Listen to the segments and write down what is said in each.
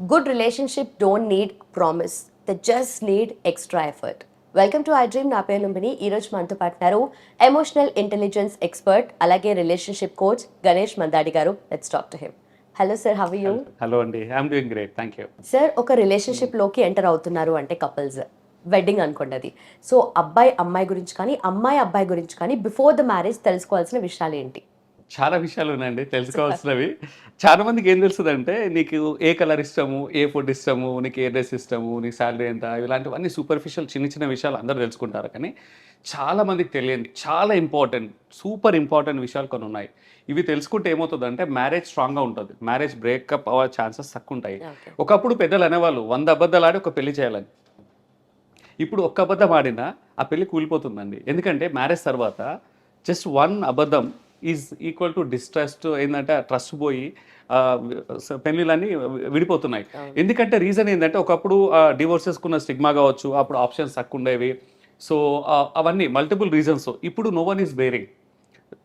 Good relationship don't need promise. They just need extra effort. Welcome to I dream నా పేరు లుంబిని ఈ రోజు మనతో పాటున్నారు ఎమోషనల్ ఇంటెలిజెన్స్ ఎక్స్పర్ట్ అలాగే రిలేషన్షిప్ కోచ్ గణేష్ మందాడి గారు. Let's talk to him hello sir how you hello అండి I'm doing great thank you sir ఒక రిలేషన్షిప్లోకి ఎంటర్ అవుతున్నారు అంటే కపుల్స్ వెడ్డింగ్ అనుకోండి అది సో అబ్బాయి అమ్మాయి గురించి కానీ అమ్మాయి అబ్బాయి గురించి కానీ బిఫోర్ ద మ్యారేజ్ తెలుసుకోవాల్సిన విషయాలు ఏంటి చాలా విషయాలు ఉన్నాయండి తెలుసుకోవాల్సినవి. చాలా మందికి ఏం తెలుస్తుందంటే నీకు ఏ కలర్ ఇష్టము ఏ ఫుడ్ ఇష్టము నీకు ఏ డ్రెస్ ఇష్టము నీ శాలరీ ఎంత ఇలాంటివన్నీ సూపర్ఫిషియల్ చిన్న చిన్న విషయాలు అందరూ తెలుసుకుంటారు. కానీ చాలా మందికి తెలియంది చాలా ఇంపార్టెంట్ సూపర్ ఇంపార్టెంట్ విషయాలు కొన్ని ఉన్నాయి. ఇవి తెలుసుకుంటే ఏమవుతుందంటే మ్యారేజ్ స్ట్రాంగ్గా ఉంటుంది. మ్యారేజ్ బ్రేకప్ అవ్వే ఛాన్సెస్ తక్కువ ఉంటాయి. ఒకప్పుడు పెద్దలు అనేవాళ్ళు వంద అబద్ధాలు ఆడి ఒక పెళ్ళి చేయాలని. ఇప్పుడు ఒక్క అబద్ధం ఆడినా ఆ పెళ్ళి కూలిపోతుందండి. ఎందుకంటే మ్యారేజ్ తర్వాత జస్ట్ వన్ అబద్ధం ఈజ్ ఈక్వల్ టు డిస్ట్రస్ట్ ఏంటంటే ట్రస్ట్ పోయి పెళ్ళిళ్ళన్నీ విడిపోతున్నాయి. ఎందుకంటే రీజన్ ఏంటంటే ఒకప్పుడు డివోర్సెస్కున్న స్టిగ్మా కావచ్చు అప్పుడు ఆప్షన్స్ తక్కువ ఉండేవి. సో అవన్నీ మల్టిపుల్ రీజన్స్. ఇప్పుడు నో వన్ ఈస్ బేరింగ్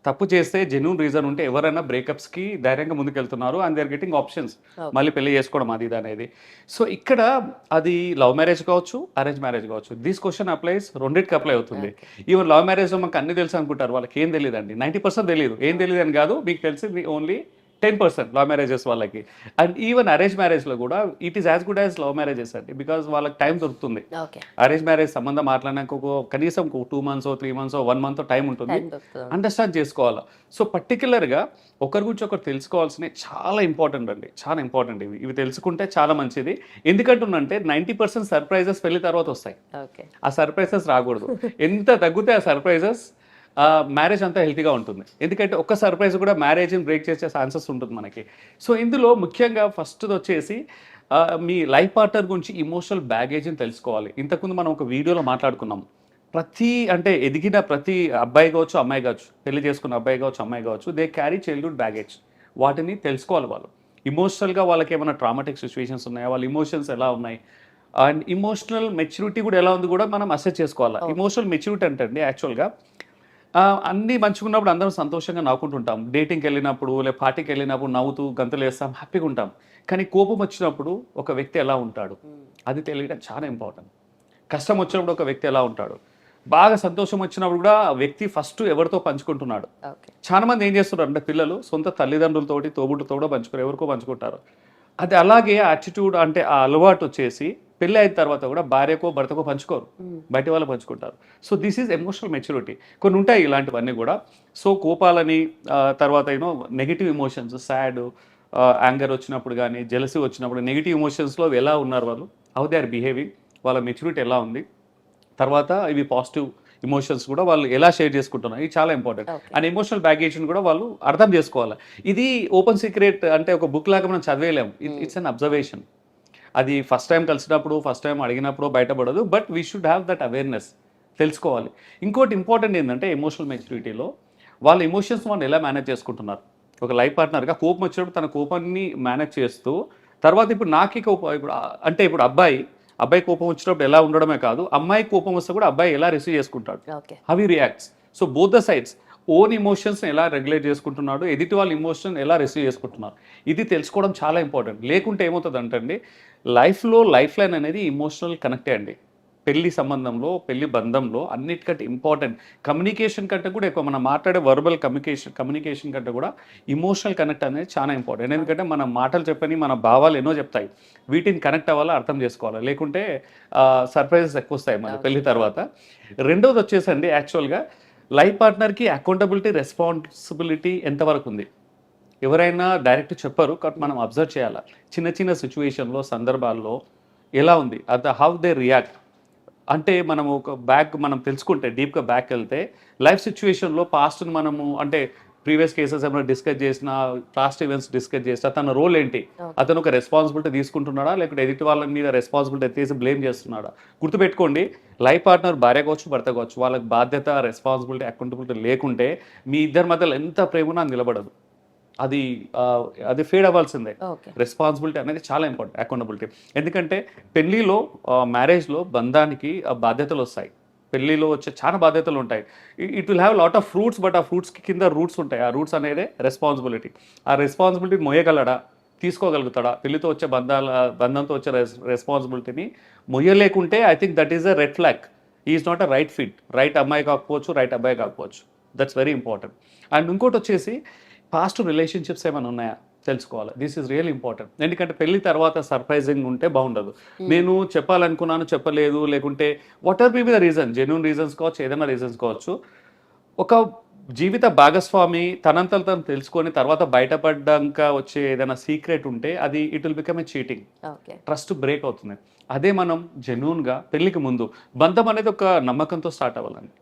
తప్పు చేస్తే జెన్యున్ రీజన్ ఉంటే ఎవరైనా బ్రేకప్స్కి ధైర్యంగా ముందుకెళ్తున్నారు and they are getting options మళ్ళీ పెళ్ళి చేసుకోవడం అది ఇది అనేది. సో ఇక్కడ అది లవ్ మ్యారేజ్ కావచ్చు అరేంజ్ మ్యారేజ్ కావచ్చు. దిస్ క్వశ్చన్ అప్లైస్ రెండింటికి అప్లై అవుతుంది. ఈవెన్ లవ్ మ్యారేజ్లో మాకు అన్ని తెలుసు అనుకుంటారు వాళ్ళకి ఏం తెలియదండి నైంటీ పర్సెంట్ తెలియదు ఏం తెలియదు అని కాదు మీకు తెలిసింది only ten percent love marriages వాళ్ళకి. అండ్ ఈవెన్ అరేంజ్ మ్యారేజ్లో కూడా it is as good as love marriages అండి. బికాస్ వాళ్ళకి టైం దొరుకుతుంది. అరేంజ్ మ్యారేజ్ సంబంధం మాట్లాడినాక ఒక కనీసం two months three months one month time ఉంటుంది. అండర్స్టాండ్ చేసుకోవాలి. సో పర్టికులర్గా ఒకరి గురించి ఒకరు తెలుసుకోవాల్సినవి చాలా ఇంపార్టెంట్ అండి. చాలా ఇంపార్టెంట్ ఇవి. ఇవి తెలుసుకుంటే చాలా మంచిది. ఎందుకంటున్నంటే నైంటీ పర్సెంట్ సర్ప్రైజెస్ పెళ్ళి తర్వాత వస్తాయి. ఆ సర్ప్రైజెస్ రాకూడదు. ఎంత తగ్గితే ఆ సర్ప్రైజెస్ మ్యారేజ్ అంతా హెల్తీగా ఉంటుంది. ఎందుకంటే ఒక్క సర్ప్రైజ్ కూడా మ్యారేజ్ని బ్రేక్ చేసే ఛాన్సెస్ ఉంటుంది మనకి. సో ఇందులో ముఖ్యంగా ఫస్ట్ వచ్చేసి మీ లైఫ్ పార్ట్నర్ గురించి ఇమోషనల్ బ్యాగేజ్ని తెలుసుకోవాలి. ఇంతకుముందు మనం ఒక వీడియోలో మాట్లాడుకున్నాం. ప్రతి అంటే ఎదిగిన ప్రతి అబ్బాయి కావచ్చు అమ్మాయి కావచ్చు పెళ్ళి చేసుకున్న అబ్బాయి కావచ్చు అమ్మాయి కావచ్చు దే క్యారీ చైల్డ్హుడ్ బ్యాగేజ్ వాటిని తెలుసుకోవాలి వాళ్ళు. ఇమోషనల్గా వాళ్ళకి ఏమైనా ట్రామాటిక్ సిచ్యువేషన్స్ ఉన్నాయా? వాళ్ళ ఇమోషన్స్ ఎలా ఉన్నాయి? అండ్ ఇమోషనల్ మెచ్యూరిటీ కూడా ఎలా ఉంది కూడా మనం అసెస్ చేసుకోవాలి. ఇమోషనల్ మెచ్యూరిటీ అంటే అండి యాక్చువల్గా అన్నీ మంచిగా ఉన్నప్పుడు అందరం సంతోషంగా నవ్వుకుంటుంటాం. డేటింగ్కి వెళ్ళినప్పుడు లేదా పార్టీకి వెళ్ళినప్పుడు నవ్వుతూ గంతులు వేస్తాం హ్యాపీగా ఉంటాం. కానీ కోపం వచ్చినప్పుడు ఒక వ్యక్తి ఎలా ఉంటాడు? అది తెలియడం చాలా ఇంపార్టెంట్. కష్టం వచ్చినప్పుడు ఒక వ్యక్తి ఎలా ఉంటాడు? బాగా సంతోషం వచ్చినప్పుడు కూడా ఆ వ్యక్తి ఫస్ట్ ఎవరితో పంచుకుంటున్నాడు? చాలా మంది ఏం చేస్తున్నారు అంటే పిల్లలు సొంత తల్లిదండ్రులతోటి తోబుట్టుతో కూడా పంచుకోరు ఎవరికో పంచుకుంటారు. అది అలాగే యాటిట్యూడ్ అంటే ఆ అలవాటు వచ్చేసి పెళ్ళి అయిన తర్వాత కూడా భార్యకో భర్తకో పంచుకోరు. బయట వాళ్ళు పంచుకుంటారు. So this is emotional maturity కొన్ని ఉంటాయి ఇలాంటివన్నీ కూడా. సో కోపాలని తర్వాత you know negative emotions sad anger వచ్చినప్పుడు కానీ జెలసీ వచ్చినప్పుడు నెగిటివ్ ఎమోషన్స్లో ఎలా ఉన్నారు వాళ్ళు? హౌ దే ఆర్ బిహేవింగ్ వాళ్ళ మెచ్యూరిటీ ఎలా ఉంది? తర్వాత ఇవి పాజిటివ్ ఇమోషన్స్ కూడా వాళ్ళు ఎలా షేర్ చేసుకుంటున్నారు? ఇది చాలా ఇంపార్టెంట్. అండ్ ఎమోషనల్ బ్యాగేజ్ని కూడా వాళ్ళు అర్థం చేసుకోవాలి. ఇది ఓపెన్ సీక్రెట్ అంటే ఒక బుక్ లాగా మనం చదివేలేము ఇట్స్ అన్ అబ్జర్వేషన్ అది ఫస్ట్ టైం కలిసినప్పుడు ఫస్ట్ టైం అడిగినప్పుడు బయటపడదు. But we should have that awareness తెలుసుకోవాలి. ఇంకోటి ఇంపార్టెంట్ ఏంటంటే ఎమోషనల్ మెచ్యూరిటీలో వాళ్ళ ఎమోషన్స్ వాళ్ళు ఎలా మేనేజ్ చేసుకుంటున్నారు? ఒక లైఫ్ పార్ట్నర్గా కోపం వచ్చినప్పుడు తన కోపాన్ని మేనేజ్ చేస్తూ తర్వాత ఇప్పుడు నాకే కోపం ఇప్పుడు అంటే ఇప్పుడు అబ్బాయి అబ్బాయి కోపం వచ్చినప్పుడు ఎలా ఉండడమే కాదు అమ్మాయి కోపం వస్తే కూడా అబ్బాయి ఎలా రిసీవ్ చేసుకుంటాడు? Okay how he reacts so both the sides own ఇమోషన్స్ని ఎలా రెగ్యులేట్ చేసుకుంటున్నాడు ఎదుటి వాళ్ళ ఇమోషన్ ఎలా రిసీవ్ చేసుకుంటున్నారు? ఇది తెలుసుకోవడం చాలా ఇంపార్టెంట్ లేకుంటే ఏమవుతుంది అంటే లైఫ్లో లైఫ్ లైన్ అనేది ఇమోషనల్ కనెక్టే అండి. పెళ్ళి సంబంధంలో పెళ్ళి బంధంలో అన్నిటికంటే ఇంపార్టెంట్ కమ్యూనికేషన్ కంటే కూడా ఎక్కువ మనం మాట్లాడే వర్బల్ కమ్యూనికేషన్ కమ్యూనికేషన్ కంటే కూడా ఇమోషనల్ కనెక్ట్ అనేది చాలా ఇంపార్టెంట్ ఎందుకంటే మన మాటలు చెప్పని మన భావాలు ఎన్నో చెప్తాయి. వీటిని కనెక్ట్ అవ్వాలా అర్థం చేసుకోవాలి? లేకుంటే సర్ప్రైజెస్ ఎక్కువ వస్తాయి మన పెళ్ళి తర్వాత. రెండోది వచ్చేసండి యాక్చువల్గా లైఫ్ పార్ట్నర్కి అకౌంటబిలిటీ రెస్పాన్సిబిలిటీ ఎంతవరకు ఉంది? ఎవరైనా డైరెక్ట్ చెప్పరు కాబట్టి మనం అబ్జర్వ్ చేయాలి? చిన్న చిన్న సిచ్యువేషన్లో సందర్భాల్లో ఎలా ఉంది? అద హౌ దే రియాక్ట్ అంటే మనం ఒక బ్యాక్ మనం తెలుసుకుంటే డీప్గా బ్యాక్ వెళ్తే లైఫ్ సిచ్యువేషన్లో పాస్ట్ని మనము అంటే ప్రీవియస్ కేసెస్ ఏమైనా డిస్కస్ చేసిన పాస్ట్ ఈవెంట్స్ డిస్కస్ చేసినా తన రోల్ ఏంటి? అతను ఒక రెస్పాన్సిబిలిటీ తీసుకుంటున్నాడా? లేకపోతే ఎదుటి వాళ్ళ మీద రెస్పాన్సిబిలిటీ ఎత్తేసి బ్లేమ్ చేస్తున్నాడా? గుర్తుపెట్టుకోండి లైఫ్ పార్ట్నర్ భార్య కావచ్చు భర్త కావచ్చు వాళ్ళకి బాధ్యత రెస్పాన్సిబిలిటీ అకౌంటబిలిటీ లేకుంటే మీ ఇద్దరి మధ్యలో ఎంత ప్రేమ ఉన్నా అది నిలబడదు. అది అది ఫేడ్ అవ్వాల్సిందే. రెస్పాన్సిబిలిటీ అనేది చాలా ఇంపార్టెంట్ అకౌంటబిలిటీ ఎందుకంటే పెళ్ళిలో మ్యారేజ్లో బంధానికి బాధ్యతలు వస్తాయి. పెళ్ళిలో వచ్చే చాలా బాధ్యతలు ఉంటాయి. It will have lot of fruits but ఆ ఫ్రూట్స్కి కింద రూట్స్ ఉంటాయి. ఆ రూట్స్ అనేదే రెస్పాన్సిబిలిటీ ఆ రెస్పాన్సిబిలిటీ మోయగలడా? తీసుకోగలుగుతాడా? పెళ్ళితో వచ్చే బంధాల బంధంతో వచ్చే రెస్ రెస్పాన్సిబిలిటీని మొయ్యలేకుంటే I think that is a red flag is not a right fit right అమ్మాయి కాకపోవచ్చు రైట్ అబ్బాయి కాకపోవచ్చు. దట్స్ వెరీ ఇంపార్టెంట్ అండ్ ఇంకోటి వచ్చేసి పాస్ట్ రిలేషన్షిప్స్ ఏమైనా ఉన్నాయా? తెలుసుకోవాలి. దిస్ ఈజ్ రియల్ ఇంపార్టెంట్ ఎందుకంటే పెళ్ళి తర్వాత సర్ప్రైజింగ్ ఉంటే బాగుండదు. నేను చెప్పాలనుకున్నాను చెప్పలేదు లేకుంటే what are be the reason genuine reasons కావచ్చు ఏదైనా రీజన్స్ కావచ్చు. ఒక జీవిత భాగస్వామి తనంతలు తను తెలుసుకొని తర్వాత బయటపడ్డాక వచ్చే ఏదైనా సీక్రెట్ ఉంటే అది it will become a cheating trust break అవుతుంది. అదే మనం జెన్యున్గా పెళ్ళికి ముందు బంధం అనేది ఒక నమ్మకంతో స్టార్ట్ అవ్వాలండి.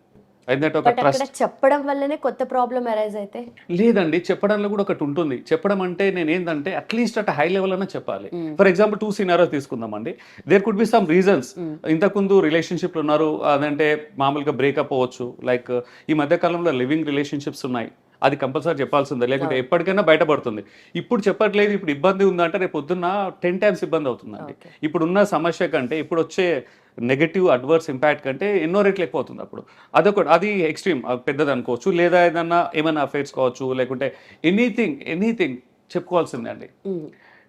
ఒక ట్రస్ట్ చెప్పడం వల్లనే కొత్త ప్రాబ్లం అరైజ్ అయితే. లేదండి చెప్పడంలో కూడా ఒకటి ఉంటుంది. చెప్పడం అంటే నేను ఏంటంటే అట్లీస్ట్ అట్ హై లెవెల్ అన్న చెప్పాలి. ఫర్ ఎగ్జాంపుల్ టూ సినారో తీసుకుందామండి. There could be some reasons. ఇంతకుముందు రిలేషన్షిప్లు ఉన్నారు అదంటే మామూలుగా బ్రేకప్ అవ్వచ్చు. లైక్ ఈ మధ్య కాలంలో లివింగ్ రిలేషన్షిప్స్ ఉన్నాయి. అది కంపల్సరీ చెప్పాల్సిందే. లేకుంటే. ఎప్పటికైనా బయటపడుతుంది. ఇప్పుడు చెప్పట్లేదు ఇప్పుడు ఇబ్బంది ఉందంటే రేపు పొద్దున్న టెన్ టైమ్స్ ఇబ్బంది అవుతుందండి. ఇప్పుడున్న సమస్య కంటే ఇప్పుడు వచ్చే నెగటివ్ అడ్వర్స్ ఇంపాక్ట్ కంటే ఎన్నో రెట్లు ఎక్కువ అవుతుంది అప్పుడు. అదొకటి అది ఎక్స్ట్రీమ్ పెద్దది అనుకోవచ్చు లేదా ఏదన్నా ఏమైనా అఫైర్స్ కావచ్చు లేకుంటే ఎనీథింగ్ ఎనీథింగ్ చెప్పుకోవాల్సిందే అండి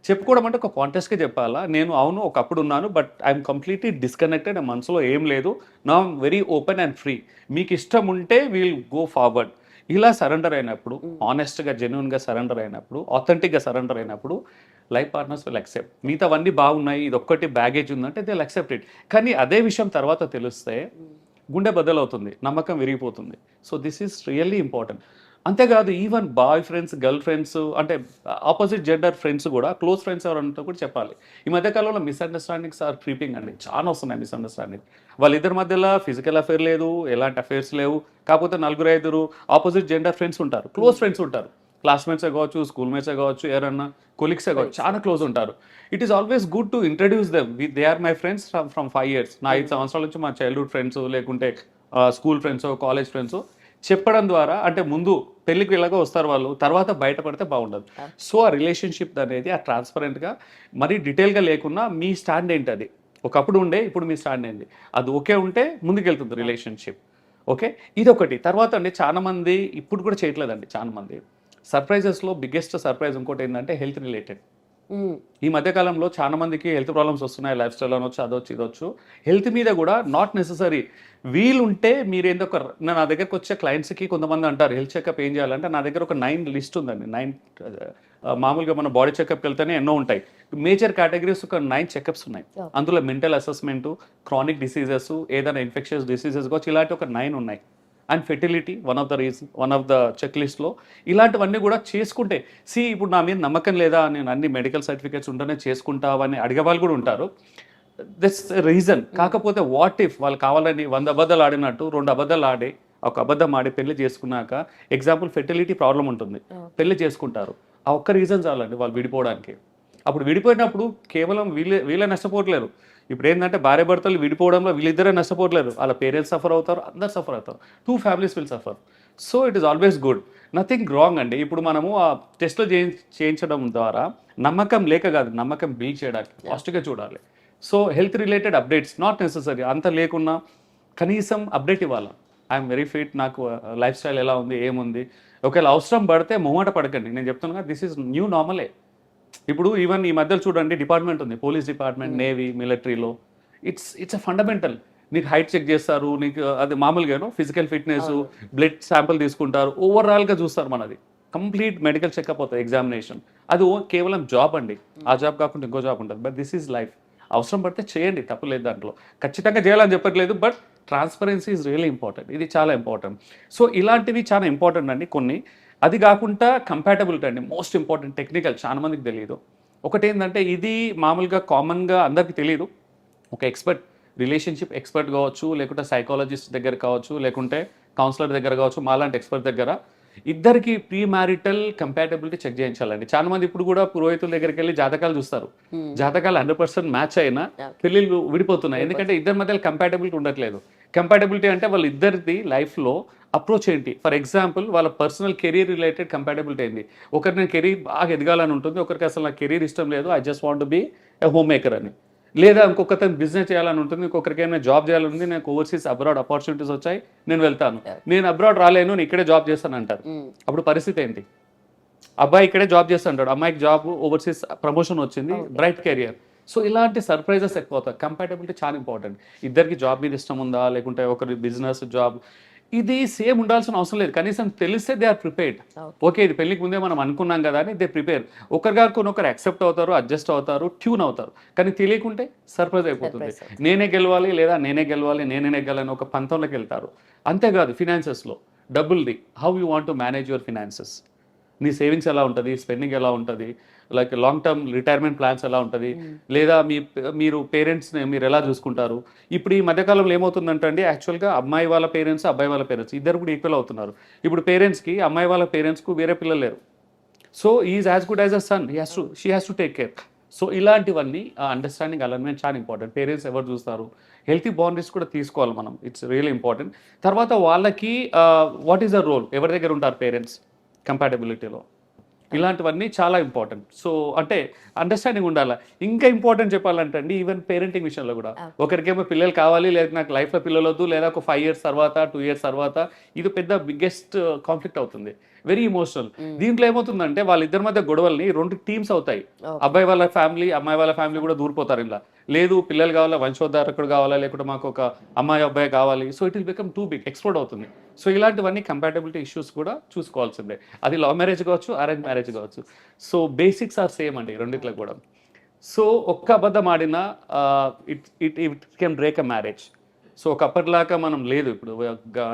చెప్పుకోవడం అంటే ఒక కాంటెస్ట్గా చెప్పాలా? నేను అవును ఒకప్పుడు ఉన్నాను బట్ ఐఎమ్ కంప్లీట్లీ డిస్కనెక్టెడ్ మనసులో ఏం లేదు. నా వెరీ ఓపెన్ అండ్ ఫ్రీ మీకు ఇష్టం ఉంటే వీల్ గో ఫార్వర్డ్ ఇలా సరెండర్ అయినప్పుడు ఆనెస్ట్గా జెన్యున్గా సరెండర్ అయినప్పుడు ఆథెంటిక్గా సరెండర్ అయినప్పుడు లైఫ్ పార్ట్నర్స్ విల్ అక్సెప్ట్ మిగతావన్నీ బాగున్నాయి ఇది ఒక్కటి బ్యాగేజ్ ఉందంటే దే అక్సెప్ట్ ఇట్ కానీ అదే విషయం తర్వాత తెలిస్తే గుండె బద్దలవుతుంది నమ్మకం విరిగిపోతుంది. So this is really important అంతేకాదు even boy friends girl friends అంటే ఆపోజిట్ జెండర్ ఫ్రెండ్స్ కూడా క్లోజ్ ఫ్రెండ్స్ ఎవరంటే కూడా చెప్పాలి. ఈ మధ్య కాలంలో మిస్అండర్స్టాండింగ్స్ ఆర్ క్రీపింగ్ అండి. చాలా వస్తున్నాయి మిస్అండర్స్టాండింగ్ వాళ్ళిద్దరి మధ్యలో ఫిజికల్ అఫేర్ లేదు ఎలాంటి అఫేర్స్ లేవు. కాకపోతే నలుగురు ఐదుగురు ఆపోజిట్ జెండర్ ఫ్రెండ్స్ ఉంటారు క్లోజ్ ఫ్రెండ్స్ ఉంటారు. క్లాస్మేట్సే కావచ్చు స్కూల్ మేట్సే కావచ్చు ఎవరన్నా కొలిక్సే కావచ్చు చాలా క్లోజ్ ఉంటారు. It is always good to introduce them they are my friends from five years నా ఐదు సంవత్సరాల నుంచి మా చైల్డ్హుడ్ ఫ్రెండ్స్ లేకుంటే స్కూల్ ఫ్రెండ్స్ కాలేజ్ ఫ్రెండ్స్ చెప్పడం ద్వారా అంటే ముందు పెళ్ళికి వెళ్ళగా వస్తారు వాళ్ళు తర్వాత బయటపడితే బాగుండదు. సో ఆ రిలేషన్షిప్ అనేది ఆ ట్రాన్స్పరెంట్గా మరీ డీటెయిల్గా లేకున్నా మీ స్టాండ్ ఏంటి అది? ఒకప్పుడు ఉండే ఇప్పుడు మీ స్టాండ్ ఏంటి? అది ఓకే ఉంటే ముందుకెళ్తుంది రిలేషన్షిప్ ఓకే ఇది ఒకటి తర్వాత అండి చాలా మంది ఇప్పుడు కూడా చేయట్లేదండి చాలా మంది. సర్ప్రైజెస్లో బిగ్గెస్ట్ సర్ప్రైజ్ ఇంకోటి ఏంటంటే హెల్త్ రిలేటెడ్ ఈ మధ్యకాలంలో చాలా మందికి హెల్త్ ప్రాబ్లమ్స్ వస్తున్నాయి లైఫ్ స్టైల్ అనొచ్చు అదొచ్చు ఇదొచ్చు. హెల్త్ మీద కూడా నాట్ నెససరీ వీలుంటే మీరు ఏందో ఒక నా దగ్గరకు వచ్చే క్లయింట్స్కి కొంతమంది అంటారు హెల్త్ చెకప్ ఏం చేయాలంటే నా దగ్గర ఒక నైన్ లిస్ట్ ఉందండి. నైన్ మామూలుగా మన బాడీ చెకప్కి వెళ్తేనే ఎన్నో ఉంటాయి. మేజర్ కేటగిరీస్ ఒక నైన్ చెకప్స్ ఉన్నాయి. అందులో మెంటల్ అసెస్మెంట్ క్రానిక్ డిసీజెస్ ఏదైనా ఇన్ఫెక్షన్స్ డిసీజెస్ కావచ్చు ఇలాంటి ఒక నైన్ ఉన్నాయి. And fertility one of the reason one of the check లిస్ట్లో ఇలాంటివన్నీ కూడా చేసుకుంటే సి ఇప్పుడు నా మీద నమ్మకం లేదా నేను అన్ని మెడికల్ సర్టిఫికేట్స్ ఉంటేనే చేసుకుంటావని అడిగే వాళ్ళు కూడా ఉంటారు. దిస్ రీజన్ కాకపోతే వాట్ ఇఫ్ వాళ్ళు కావాలని వంద అబద్ధాలు ఆడినట్టు రెండు అబద్ధాలు ఆడి ఒక అబద్ధం ఆడి పెళ్ళి చేసుకున్నాక ఎగ్జాంపుల్ ఫెర్టిలిటీ ప్రాబ్లం ఉంటుంది. పెళ్ళి చేసుకుంటారు. ఆ ఒక్క రీజన్ చాలండి వాళ్ళు విడిపోవడానికి. అప్పుడు విడిపోయినప్పుడు కేవలం వీళ్ళే వీళ్ళే నష్టపోవట్లేరు. ఇప్పుడు ఏంటంటే భార్య భర్తలు విడిపోవడంలో వీళ్ళిద్దరే నష్టపోవట్లేరు వాళ్ళ పేరెంట్స్ సఫర్ అవుతారు అందరు సఫర్ అవుతారు. Two families will suffer so it is always good nothing wrong అండి. ఇప్పుడు మనము ఆ టెస్ట్లో చేయించడం ద్వారా నమ్మకం లేక కాదు నమ్మకం బిల్డ్ చేయడానికి పాజిటివ్గా చూడాలి. So health related updates not necessary అంత లేకున్నా కనీసం అప్డేట్ ఇవ్వాలి? ఐఎమ్ వెరీ ఫిట్ నాకు లైఫ్ స్టైల్ ఎలా ఉంది ఏముంది? ఒకవేళ అవసరం పడితే మొహమాట పడకండి. నేను చెప్తున్నా దిస్ ఈజ్ న్యూ నార్మలే ఇప్పుడు ఈవెన్ ఈ మధ్యలో చూడండి డిపార్ట్మెంట్ ఉంది పోలీస్ డిపార్ట్మెంట్ నేవీ మిలిటరీలో. ఇట్స్ ఇట్స్ అ ఫండమెంటల్ నీకు హైట్ చెక్ చేస్తారు నీకు అది మామూలుగాను ఫిజికల్ ఫిట్నెస్ బ్లడ్ శాంపుల్ తీసుకుంటారు ఓవరాల్గా చూస్తారు మనది. కంప్లీట్ మెడికల్ చెకప్ అవుతుంది ఎగ్జామినేషన్ అది కేవలం జాబ్ అండి. ఆ జాబ్ కాకుండా ఇంకో జాబ్ ఉంటుంది. బట్ దిస్ ఈజ్ లైఫ్ అవసరం పడితే చేయండి తప్పులేదు దాంట్లో. ఖచ్చితంగా చేయాలని చెప్పట్లేదు but transparency is really important ఇది చాలా ఇంపార్టెంట్ సో ఇలాంటివి చాలా ఇంపార్టెంట్ అండి కొన్ని. అది కాకుండా కంపాటబిలిటీ అండి. మోస్ట్ ఇంపార్టెంట్ టెక్నికల్ చాలా మందికి తెలియదు ఒకటి ఏంటంటే ఇది మామూలుగా కామన్గా అందరికీ తెలియదు ఒక ఎక్స్పర్ట్ రిలేషన్షిప్ ఎక్స్పర్ట్ కావచ్చు లేకుంటే సైకాలజిస్ట్ దగ్గర కావచ్చు లేకుంటే కౌన్సిలర్ దగ్గర కావచ్చు మాలాంటి ఎక్స్పర్ట్ దగ్గర ఇద్దరికి ప్రీ మ్యారిటల్ కంపాటబిలిటీ చెక్ చేయించాలండి. చాలా మంది ఇప్పుడు కూడా పురోహితుల దగ్గరికి వెళ్ళి జాతకాలు చూస్తారు. జాతకాలు హండ్రెడ్ పర్సెంట్ మ్యాచ్ అయినా పెళ్ళిళ్ళు విడిపోతున్నాయి. ఎందుకంటే ఇద్దరి మధ్యలో కంపాటబిలిటీ ఉండట్లేదు. కంపాటబిలిటీ అంటే వాళ్ళ ఇద్దరిది లైఫ్లో అప్రోచ్ ఏంటి? ఫర్ ఎగ్జాంపుల్ వాళ్ళ పర్సనల్ కెరీర్ రిలేటెడ్ కంపాటబిలిటీ ఏంది? ఒకరి నేను కెరీర్ బాగా ఎదగాలని ఉంటుంది ఒకరికి అసలు నా కెరీర్ ఇష్టం లేదు I just want be a homemaker అని. లేదా ఇంకొకరిని బిజినెస్ చేయాలని ఉంటుంది ఇంకొకరికి ఏమైనా జాబ్ చేయాలని ఉంది నాకు ఓవర్సీస్ అబ్రాడ్ ఆపర్చునిటీస్ వచ్చాయి నేను వెళ్తాను. నేను అబ్రాడ్ రాలేను నేను ఇక్కడే జాబ్ చేస్తాను అంటారు. అప్పుడు పరిస్థితి ఏంటి? అబ్బాయి ఇక్కడే జాబ్ చేస్తుంటాడు అమ్మాయికి జాబ్ ఓవర్సీస్ ప్రమోషన్ వచ్చింది బ్రైట్ కెరియర్. సో ఇలాంటి సర్ప్రైజెస్ ఎక్కువ అవుతాయి. కంపాటబిలిటీ చాలా ఇంపార్టెంట్ ఇద్దరికి జాబ్ మీద ఇష్టం ఉందా? లేకుంటే ఒకరి బిజినెస్ జాబ్ ఇది సేమ్ ఉండాల్సిన అవసరం లేదు. కనీసం తెలిస్తే దే ఆర్ ప్రిపేర్డ్ ఓకే ఇది పెళ్ళికి ముందే మనం అనుకున్నాం కదా అని దే ప్రిపేర్ ఒకరిగారు ఒకరు యాక్సెప్ట్ అవుతారు అడ్జస్ట్ అవుతారు ట్యూన్ అవుతారు. కానీ తెలియకుంటే సర్ప్రైజ్ అయిపోతుంది. నేనే గెలవాలి లేదా నేనే గెలవాలి నేనే నెగ్గాలని ఒక పంతంలోకి వెళ్తారు. అంతేకాదు ఫినాన్సెస్లో డబ్బుల్ది. How you want to manage your finances నీ సేవింగ్స్ ఎలా ఉంటుంది? స్పెండింగ్ ఎలా ఉంటుంది? Like long term retirement plans ఎలా ఉంటుంది? లేదా మీ మీరు పేరెంట్స్ని మీరు ఎలా చూసుకుంటారు? ఇప్పుడు ఈ మధ్యకాలంలో ఏమవుతుందంటే అండి యాక్చువల్గా అమ్మాయి వాళ్ళ పేరెంట్స్ అబ్బాయి వాళ్ళ పేరెంట్స్ ఇద్దరు కూడా ఈక్వల్ అవుతున్నారు. ఇప్పుడు పేరెంట్స్కి అమ్మాయి వాళ్ళ పేరెంట్స్కు వేరే పిల్లలు లేరు. So is as good as a son he has to she has to take care so ఇలాంటివన్నీ అండర్స్టాండింగ్ అలైన్మెంట్ చాలా ఇంపార్టెంట్ పేరెంట్స్ ఎవరు చూస్తారు? హెల్తీ బౌండరీస్ కూడా తీసుకోవాలి మనం. ఇట్స్ రియల్ ఇంపార్టెంట్ తర్వాత వాళ్ళకి వాట్ ఈస్ ద రోల్ ఎవరి దగ్గర ఉంటారు పేరెంట్స్? కంపాటబిలిటీలో ఇలాంటివన్నీ చాలా ఇంపార్టెంట్ సో అంటే అండర్స్టాండింగ్ ఉండాలి? ఇంకా ఇంపార్టెంట్ చెప్పాలంటే అండి ఈవెన్ పేరెంటింగ్ విషయంలో కూడా. ఒకరికేమో పిల్లలు కావాలి లేదా నాకు లైఫ్లో పిల్లలు వద్దు లేదా ఒక ఫైవ్ ఇయర్స్ తర్వాత టూ ఇయర్స్ తర్వాత ఇది పెద్ద బిగ్గెస్ట్ కాన్ఫ్లిక్ట్ అవుతుంది. వెరీ ఇమోషనల్ దీంట్లో ఏమవుతుందంటే వాళ్ళిద్దరి మధ్య గొడవల్ని రెండు టీమ్స్ అవుతాయి. అబ్బాయి వాళ్ళ ఫ్యామిలీ అమ్మాయి వాళ్ళ ఫ్యామిలీ కూడా దూరిపోతారు ఇలా లేదు పిల్లలు కావాలా వంశోద్ధారకుడు కావాలా లేకుంటే మాకు ఒక అమ్మాయి అబ్బాయి కావాలి. So it will become too big explode అవుతుంది. సో ఇలాంటివన్నీ కంపాటబిలిటీ ఇష్యూస్ కూడా చూసుకోవాల్సిందే. అది లవ్ మ్యారేజ్ కావచ్చు అరేంజ్ మ్యారేజ్ కావచ్చు. సో బేసిక్స్ ఆర్ సేమ్ అండి రెండిట్లో కూడా. సో ఒక్క అబద్ధం ఆడినా it it it can break a marriage so ఒకప్పటిలాగా మనం లేదు ఇప్పుడు.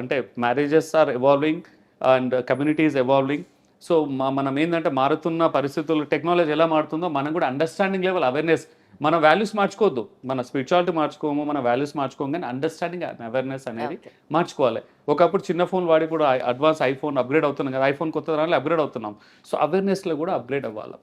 అంటే marriages are evolving and communities evolving. So మనం ఏంటంటే మారుతున్న పరిస్థితులు టెక్నాలజీ ఎలా మారుతుందో మనం కూడా అండర్స్టాండింగ్ లెవెల్ అవేర్నెస్ మన వాల్యూస్ మార్చుకోవద్దు. మన స్పిరిచువాలిటీ మార్చుకోము మన వాల్యూస్ మార్చుకోము కానీ అండర్స్టాండింగ్ అవేర్నెస్ అనేది మార్చుకోవాలి. ఒకప్పుడు చిన్న ఫోన్ వాడి కూడా అడ్వాన్స్ ఐఫోన్ అప్గ్రేడ్ అవుతున్నాం కదా ఐఫోన్ కొత్త రాలి అప్గ్రేడ్ అవుతున్నాం. సో అవేర్నెస్లో కూడా అప్గ్రేడ్ అవ్వాలి.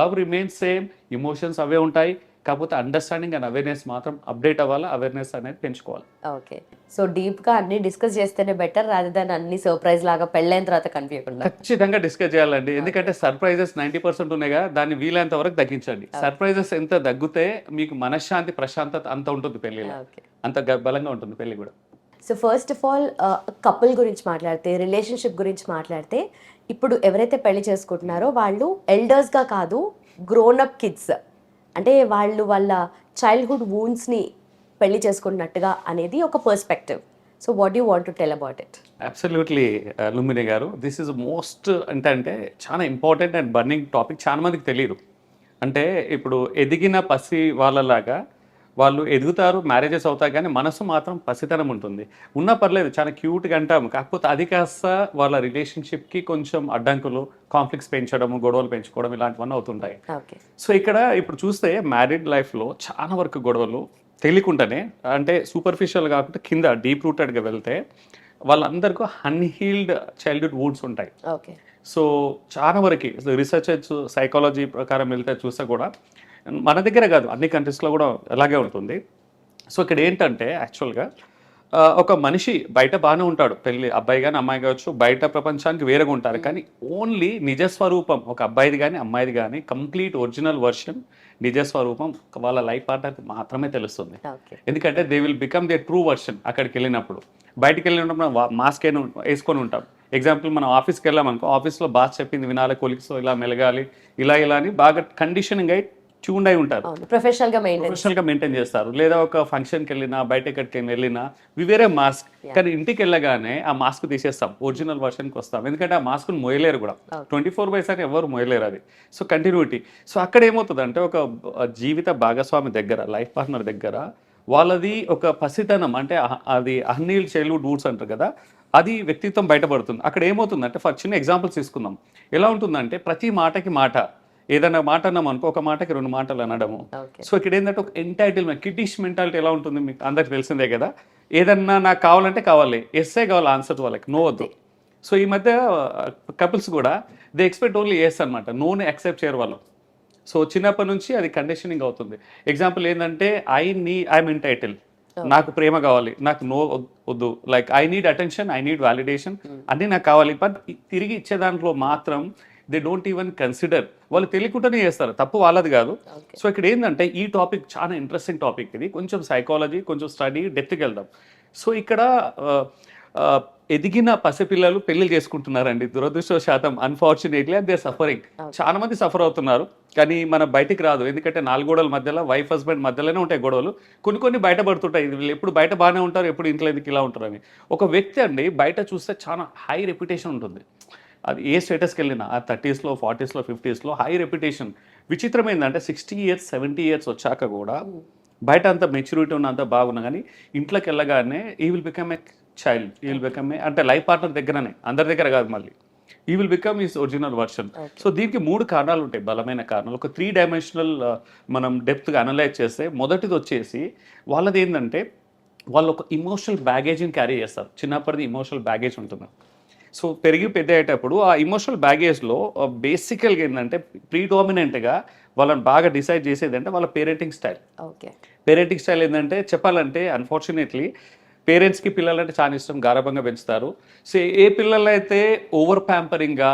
లవ్ రిమైన్స్ సేమ్ ఇమోషన్స్ అవే ఉంటాయి. కాకపోతే అండర్స్టాండింగ్ అండ్ అవేర్నెస్ మాత్రం అప్డేట్ అవ్వాలి? అవేర్నెస్ అనేది పెంచుకోవాలి? ఓకే సో డీప్గా అన్ని డిస్కస్ చేస్తేనే బెటర్ రాదర్ దాన్ అన్ని సర్ప్రైజ్ లాగా పెళ్ళైన తర్వాత కనిపించకుండా. ఖచ్చితంగా డిస్కస్ చేయాలండి. ఎందుకంటే సర్ప్రైజెస్ నైంటీ పర్సెంట్ ఉన్నాయిగా దాన్ని వీలైనంత వరకు తగ్గించండి. సర్ప్రైజెస్ ఎంత తగ్గితే మీకు మనశ్శాంతి ప్రశాంతత అంత ఉంటుంది పెళ్ళిలో ఓకే అంత బలంగా ఉంటుంది పెళ్ళి కూడా. So first of all couple గురించి మాట్లాడితే రిలేషన్షిప్ గురించి మాట్లాడితే ఇప్పుడు ఎవరైతే పెళ్ళి చేసుకుంటున్నారో వాళ్ళు ఎల్డర్స్గా కాదు గ్రోన్ అప్ కిడ్స్ అంటే వాళ్ళు వాళ్ళ చైల్డ్హుడ్ వూన్స్ని పెళ్ళి చేసుకున్నట్టుగా అనేది ఒక perspective so what you want to tell about it absolutely Lumini గారు. దిస్ ఇస్ మోస్ట్ అంటే అంటే చాలా ఇంపార్టెంట్ అండ్ బర్నింగ్ టాపిక్ చాలా మందికి తెలియదు అంటే ఇప్పుడు ఎదిగిన పసి వాళ్ళలాగా వాళ్ళు ఎదుగుతారు మ్యారేజెస్ అవుతాయి కానీ మనసు మాత్రం పసితనం ఉంటుంది. ఉన్న పర్లేదు చాలా క్యూట్గా అంటాం. కాకపోతే అది కాస్త వాళ్ళ రిలేషన్షిప్కి కొంచెం అడ్డంకులు కాన్ఫ్లిక్ట్స్ పెంచడము గొడవలు పెంచుకోవడం ఇలాంటివన్నీ అవుతుంటాయి. సో ఇక్కడ ఇప్పుడు చూస్తే మ్యారీడ్ లైఫ్లో చాలా వరకు గొడవలు తెలియకుండానే అంటే సూపర్ఫిషియల్ కాకుండా కింద డీప్ రూటెడ్గా వెళ్తే వాళ్ళందరికీ అన్హీల్డ్ చైల్డ్హుడ్ వూడ్స్ ఉంటాయి. సో చాలా వరకు రీసెర్చ్ సైకాలజీ ప్రకారం వెళ్తే చూస్తే కూడా మన దగ్గర కాదు అన్ని కంట్రీస్లో కూడా అలాగే ఉంటుంది. సో ఇక్కడ ఏంటంటే యాక్చువల్గా ఒక మనిషి బయట బాగానే ఉంటాడు. పెళ్ళి అబ్బాయి కానీ అమ్మాయి కావచ్చు బయట ప్రపంచానికి వేరేగా ఉంటారు. కానీ ఓన్లీ నిజస్వరూపం ఒక అబ్బాయిది కానీ అమ్మాయిది కానీ కంప్లీట్ ఒరిజినల్ వర్షన్ నిజస్వరూపం వాళ్ళ లైఫ్ పార్ట్నర్కి మాత్రమే తెలుస్తుంది. ఎందుకంటే they will become the true version అక్కడికి వెళ్ళినప్పుడు. బయటికి వెళ్ళినప్పుడు మనం మాస్క్ వేసుకొని ఉంటాం. ఎగ్జాంపుల్ మనం ఆఫీస్కి వెళ్ళామనుకో ఆఫీస్లో బాగా చెప్పింది వినాలి కొలిక్స్తో ఇలా మెలగాలి ఇలా ఇలా అని బాగా కండిషనింగ్ అయి ట్యూన్ అయి ఉంటారు. అవును ప్రొఫెషనల్గా మెయింటైన్ ప్రొఫెషనల్గా మెయింటైన్ చేస్తారు. లేదా ఒక ఫంక్షన్కి వెళ్ళినా బయట ఎక్కడికి వెళ్ళినా వి వేరే మాస్క్ కానీ ఇంటికి వెళ్ళగానే ఆ మాస్క్ తీసేస్తాం. ఒరిజినల్ వర్షన్కి వస్తాం. ఎందుకంటే ఆ మాస్క్ను మోయలేరు కూడా. ట్వంటీ ఫోర్ బై సెవెన్ ఎవరు మోయలేరు అది. సో కంటిన్యూటీ సో అక్కడ ఏమవుతుంది అంటే ఒక జీవిత భాగస్వామి దగ్గర లైఫ్ పార్ట్నర్ దగ్గర వాళ్ళది ఒక పసితనం. అంటే అది అహ్నీల్ చైల్డ్హుడ్ రూట్స్ అంటారు కదా. అది వ్యక్తిత్వం బయటపడుతుంది. అక్కడ ఏమవుతుందంటే ఫర్ చిన్న ఎగ్జాంపుల్స్ తీసుకుందాం. ఎలా ఉంటుందంటే ప్రతి మాటకి మాట ఏదైనా మాట అన్నాం అనుకో ఒక మాటకి రెండు మాటలు అనడము. సో ఇక్కడ ఏంటంటే ఒక ఎంటైటిల్మెంట్ కిటిష్ మెంటాలిటీ ఎలా ఉంటుంది మీకు? అందరికి తెలిసిందే కదా. ఏదన్నా నాకు కావాలంటే కావాలి. ఎస్ఏ కావాలి ఆన్సర్ వాళ్ళకి. నో వద్దు. సో ఈ మధ్య కపుల్స్ కూడా దే ఎక్స్పెక్ట్ ఓన్లీ ఎస్ అనమాట నోని యాక్సెప్ట్ చేయరు వాళ్ళు. సో చిన్నప్పటి నుంచి అది కండిషనింగ్ అవుతుంది. ఎగ్జాంపుల్ ఏంటంటే ఐ నీ ఐఎమ్ ఎంటైటిల్ నాకు ప్రేమ కావాలి. నాకు నో వద్దు. Like I need attention I need validation అన్నీ నాకు కావాలి. బట్ తిరిగి ఇచ్చే దాంట్లో మాత్రం దే డోంట్ ఈవెన్ కన్సిడర్ వాళ్ళు తెలియకుండానే చేస్తారు. తప్పు వాళ్ళది కాదు. సో ఇక్కడ ఏంటంటే ఈ టాపిక్ చాలా ఇంట్రెస్టింగ్ టాపిక్ ఇది. కొంచెం సైకాలజీ కొంచెం స్టడీ డెప్త్కి వెళ్దాం. సో ఇక్కడ ఎదిగిన పసిపిల్లలు పెళ్ళి చేసుకుంటున్నారండి. దురదృష్టవశాతం అన్ఫార్చునేట్లీ దే సఫరింగ్ చాలా మంది సఫర్ అవుతున్నారు. కానీ మన బయటికి రాదు. ఎందుకంటే నాలుగు గోడల మధ్యలో వైఫ్ హస్బెండ్ మధ్యలోనే ఉంటాయి గొడవలు. కొన్ని కొన్ని బయటపడుతుంటాయి. వీళ్ళు ఎప్పుడు బయట బాగానే ఉంటారు ఎప్పుడు ఇంట్లో ఎందుకు ఇలా ఉంటారు అని. ఒక వ్యక్తి అండి బయట చూస్తే చాలా హై రెప్యుటేషన్ ఉంటుంది. అది ఏ స్టేటస్కి వెళ్ళినా ఆ థర్టీస్లో ఫార్టీస్లో ఫిఫ్టీస్లో హై రెప్యుటేషన్ విచిత్రం ఏంటంటే సిక్స్టీ ఇయర్స్ సెవెంటీ ఇయర్స్ వచ్చాక కూడా బయట అంత మెచ్యూరిటీ ఉన్న అంత బాగున్నా కానీ ఇంట్లోకి వెళ్ళగానే he will become a child he will become a అంటే లైఫ్ పార్ట్నర్ దగ్గరనే అందరి దగ్గర కాదు మళ్ళీ. He will become is original version. So దీనికి మూడు కారణాలు ఉంటాయి బలమైన కారణాలు. ఒక త్రీ డైమెన్షనల్ మనం డెప్త్గా అనలైజ్ చేస్తే మొదటిది వచ్చేసి వాళ్ళది ఏంటంటే వాళ్ళు ఒక ఇమోషనల్ బ్యాగేజ్ని క్యారీ చేస్తారు. చిన్నప్పటిది ఇమోషనల్ బ్యాగేజ్ ఉంటుంది. సో పెరిగి పెద్ద అయ్యేటప్పుడు ఆ ఇమోషనల్ బ్యాగేజ్లో బేసికల్గా ఏంటంటే ప్రీడామినెంట్గా వాళ్ళని బాగా డిసైడ్ చేసేది అంటే వాళ్ళ parenting style okay. Parenting style ఏంటంటే చెప్పాలంటే అన్ఫార్చునేట్లీ పేరెంట్స్కి పిల్లలంటే చాలా ఇష్టం గారభంగా పెంచుతారు. సో ఏ పిల్లలు అయితే ఓవర్ ప్యాంపరింగ్గా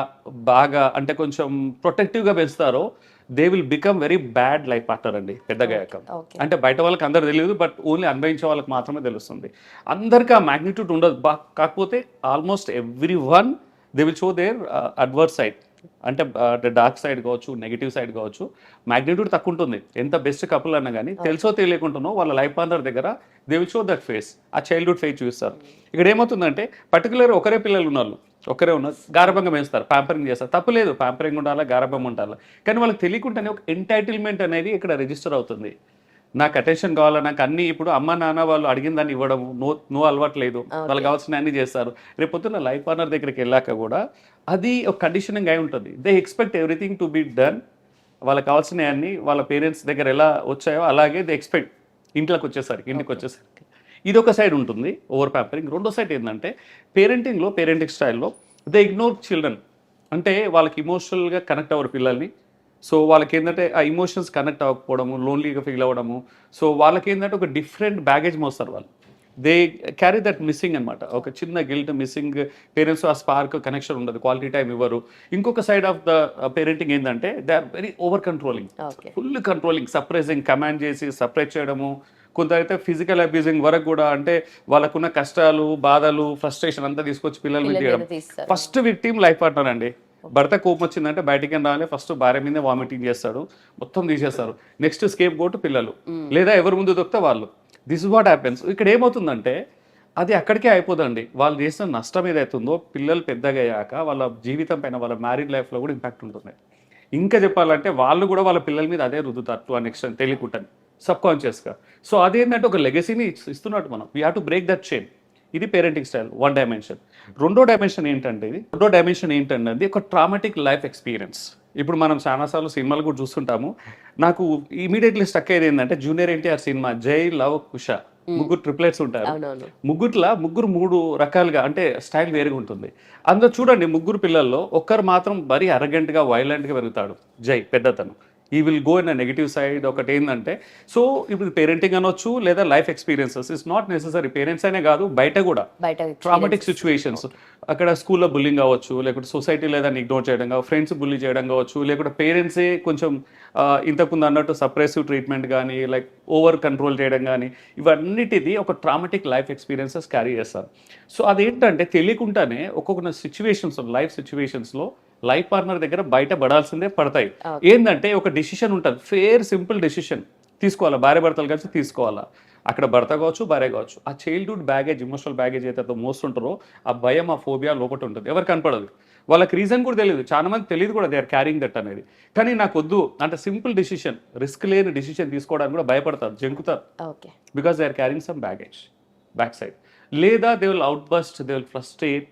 బాగా అంటే కొంచెం ప్రొటెక్టివ్గా పెంచుతారో they will become very bad life partner అండి పెద్దగా అయ్యాక. ఓకే అంటే బయట వాళ్ళకి అందరు తెలియదు బట్ ఓన్లీ అనుభవించే వాళ్ళకి మాత్రమే తెలుస్తుంది. అందరికీ ఆ మ్యాగ్నిట్యూడ్ ఉండదు. కాకపోతే almost every one they will show their adverse side అంటే అంటే డార్క్ సైడ్ కావచ్చు నెగిటివ్ సైడ్ కావచ్చు మ్యాగ్నిట్యూడ్ తక్కువ ఉంటుంది ఎంత బెస్ట్ కపుల్ అన్నా కానీ తెలుసో తెలియకుండానో వాళ్ళ లైఫ్ పార్ట్నర్ దగ్గర they will show that phase. ఆ చైల్డ్హుడ్ ఫేస్ చూస్తారు ఇక్కడ ఏమవుతుందంటే పర్టికులర్ ఒకరే పిల్లలు ఉన్నారు ఒకరే ఉన్నారు గారభంగా పెంచుతారు ప్యాంపరింగ్ చేస్తారు. తప్పు లేదు ప్యాంపరింగ్ ఉండాలా గారభం ఉండాలా. కానీ వాళ్ళకి తెలియకుండానే ఒక ఎంటైటిల్మెంట్ అనేది ఇక్కడ రిజిస్టర్ అవుతుంది. నాకు అటెన్షన్ కావాలా? నాకు అన్ని ఇప్పుడు అమ్మ నాన్న వాళ్ళు అడిగిన దాన్ని ఇవ్వడం నో నో అలవాట్లేదు. వాళ్ళకి కావాల్సిన అన్ని చేస్తారు. రేపు పొద్దున్న లైఫ్ పార్ట్నర్ దగ్గరికి వెళ్ళాక కూడా అది ఒక కండిషనింగ్ అయి ఉంటుంది. They expect everything to be done వాళ్ళకి కావాల్సిన అన్ని వాళ్ళ పేరెంట్స్ దగ్గర ఎలా వచ్చాయో అలాగే దే ఎక్స్పెక్ట్ ఇంట్లోకి వచ్చేసరికి ఇంటికి వచ్చేసరికి. ఇది ఒక సైడ్ ఉంటుంది ఓవర్ ప్యాంపరింగ్ రెండో సైడ్ ఏంటంటే పేరెంటింగ్లో పేరెంటింగ్ స్టైల్లో దే ఇగ్నోర్ చిల్డ్రన్ అంటే వాళ్ళకి ఇమోషనల్గా కనెక్ట్ అవ్వరు పిల్లల్ని. సో వాళ్ళకి ఏంటంటే ఆ ఇమోషన్స్ కనెక్ట్ అవ్వకపోవడము లోన్లీగా ఫీల్ అవ్వడము. సో వాళ్ళకి ఏంటంటే ఒక డిఫరెంట్ బ్యాగేజ్ మోస్తారు వాళ్ళు. దే క్యారీ దట్ మిస్సింగ్ అనమాట ఒక చిన్న గిల్ట్ మిస్సింగ్ పేరెంట్స్ ఆ స్పార్క్ కనెక్షన్ ఉండదు. క్వాలిటీ టైం ఇవ్వరు. ఇంకొక సైడ్ ఆఫ్ ద పేరెంటింగ్ ఏంటంటే they are very over controlling full controlling suppressing command చేసి సపరేట్ చేయడము. కొంత అయితే ఫిజికల్ అబ్యూజింగ్ వరకు కూడా అంటే వాళ్ళకున్న కష్టాలు బాధలు ఫ్రస్ట్రేషన్ అంతా తీసుకొచ్చి పిల్లల మీద ఫస్ట్ విక్టిమ్ లైఫ్ పార్ట్నర్ అండి. భర్త కోపం వచ్చిందంటే బయటికి రావాలి. ఫస్ట్ భార్య మీదే వామిటింగ్ చేస్తాడు. మొత్తం తీసేస్తారు. నెక్స్ట్ స్కేప్ గోటు పిల్లలు లేదా ఎవరు ముందు దొరికితే వాళ్ళు. దిస్ ఇస్ వాట్ హ్యాపెన్స్ ఇక్కడ ఏమవుతుందంటే అది అక్కడికే అయిపోదండి. వాళ్ళు చేసిన నష్టం ఏదైతుందో పిల్లలు పెద్దగా అయ్యాక వాళ్ళ జీవితం పైన వాళ్ళ మ్యారీడ్ లైఫ్లో కూడా ఇంపాక్ట్ ఉంటుంది. ఇంకా చెప్పాలంటే వాళ్ళు కూడా వాళ్ళ పిల్లల మీద అదే రుద్దుతారు టు అన్ ఎక్స్టెంట్ తెలియకుండానే సబ్ కాన్షియస్గా సో అదేంటంటే ఒక లెగసీని ఇస్తున్నట్టు మనం. We have to break that chain ఇది పేరెంటింగ్ స్టైల్ వన్ డైమెన్షన్ రెండో డైమెన్షన్ ఏంటంటే ఇది? రెండో డైమెన్షన్ ఏంటంటే అది ఒక ట్రామాటిక్ లైఫ్ ఎక్స్పీరియన్స్ ఇప్పుడు మనం చాలాసార్లు సినిమాలు కూడా చూస్తుంటాము. నాకు ఇమీడియట్లీ స్టక్ అయ్యేది ఏంటంటే జూనియర్ ఎన్టీఆర్ సినిమా జై లవ్ కుష. ముగ్గురు ట్రిప్లెట్స్ ఉంటారు. ముగ్గురులా ముగ్గురు మూడు రకాలుగా అంటే స్టైల్ వేరుగా ఉంటుంది. అందులో చూడండి ముగ్గురు పిల్లల్లో ఒక్కరు మాత్రం మరీ అరగెంట్గా వైలెంట్గా పెరుగుతాడు జై పెద్దతను. He will go in negative side ఒకటి ఏంటంటే సో ఇప్పుడు పేరెంటింగ్ అనొచ్చు లేదా life experiences it's not necessary parents అనే కాదు బయట కూడా బయట ట్రామాటిక్ సిచ్యువేషన్స్ అక్కడ స్కూల్లో బుల్లింగ్ అవ్వచ్చు లేకుంటే సొసైటీ లేదా ఇగ్నోర్ చేయడం కావచ్చు ఫ్రెండ్స్ బుల్లి చేయడం కావచ్చు లేకుంటే పేరెంట్సే కొంచెం ఇంతకుముందు అన్నట్టు సప్రెసివ్ ట్రీట్మెంట్ కానీ లైక్ ఓవర్ కంట్రోల్ చేయడం కానీ ఇవన్నిటిది ఒక ట్రామాటిక్ లైఫ్ ఎక్స్పీరియన్సెస్ క్యారీ చేస్తారు సో అదేంటంటే తెలియకుండానే ఒక్కొక్క సిచ్యువేషన్స్ లైఫ్ సిచ్యువేషన్స్లో లైఫ్ పార్ట్నర్ దగ్గర బయట పడాల్సిందే పడతాయి. ఏంటంటే ఒక డెసిషన్ ఉంటుంది. ఫేర్ సింపుల్ డెసిషన్ తీసుకోవాలా? భార్య భర్తలు కలిసి తీసుకోవాలా? అక్కడ భర్త కావచ్చు భార్య కావచ్చు. ఆ చైల్డ్హుడ్ బ్యాగేజ్ ఇమోషనల్ బ్యాగేజ్ ఏదైతే మోస్తుంటారో ఆ భయం ఆ ఫోబియా లోపల ఉంటుంది. ఎవరు కనపడదు. వాళ్ళకి రీజన్ కూడా తెలియదు చాలా మంది తెలియదు కూడా దే ఆర్ క్యారింగ్ దట్ అనేది. కానీ నాకు వద్దు. అంటే సింపుల్ డెసిషన్ రిస్క్ లేని డెసిషన్ తీసుకోవడానికి కూడా భయపడతారు జంకుతారు. Because they are carrying some baggage back side లేదా they will outburst they will frustrate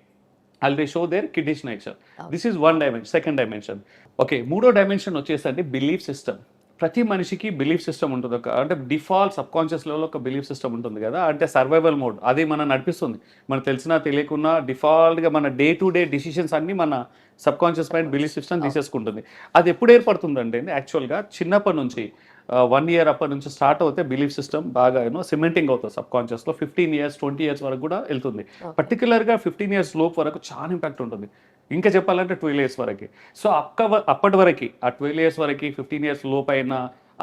all they show their kiddish nature this is one dimension second dimension okay మూడో dimension వచ్చేసరికి belief system ప్రతి మనిషికి belief system ఉంటుంది. ఒక అంటే default subconscious level ఒక belief system ఉంటుంది కదా అంటే సర్వైవల్ మోడ్ అది మనం నడిపిస్తుంది. మనకు తెలిసినా తెలియకున్నా డిఫాల్ట్గా మన డే టు డే డిసిషన్స్ అన్ని మన subconscious mind belief system తీసేసుకుంటుంది. అది ఎప్పుడు ఏర్పడుతుందంటే యాక్చువల్గా చిన్నప్పటి నుంచి వన్ ఇయర్ అప్పటి నుంచి స్టార్ట్ అవుతే బిలీఫ్ సిస్టమ్ బాగా యూనో సిమెంటింగ్ అవుతుంది సబ్ కాన్షియస్లో ఫిఫ్టీన్ ఇయర్స్ ట్వంటీ ఇయర్స్ వరకు కూడా వెళ్తుంది. పర్టికులర్గా ఫిఫ్టీన్ ఇయర్స్ లోపు వరకు చాలా ఇంపాక్ట్ ఉంటుంది. ఇంకా చెప్పాలంటే ట్వెల్వ్ ఇయర్స్ వరకు. సో అక్క అప్పటి వరకు ఆ ట్వెల్వ్ ఇయర్స్ వరకు ఫిఫ్టీన్ ఇయర్స్ లోపు అయిన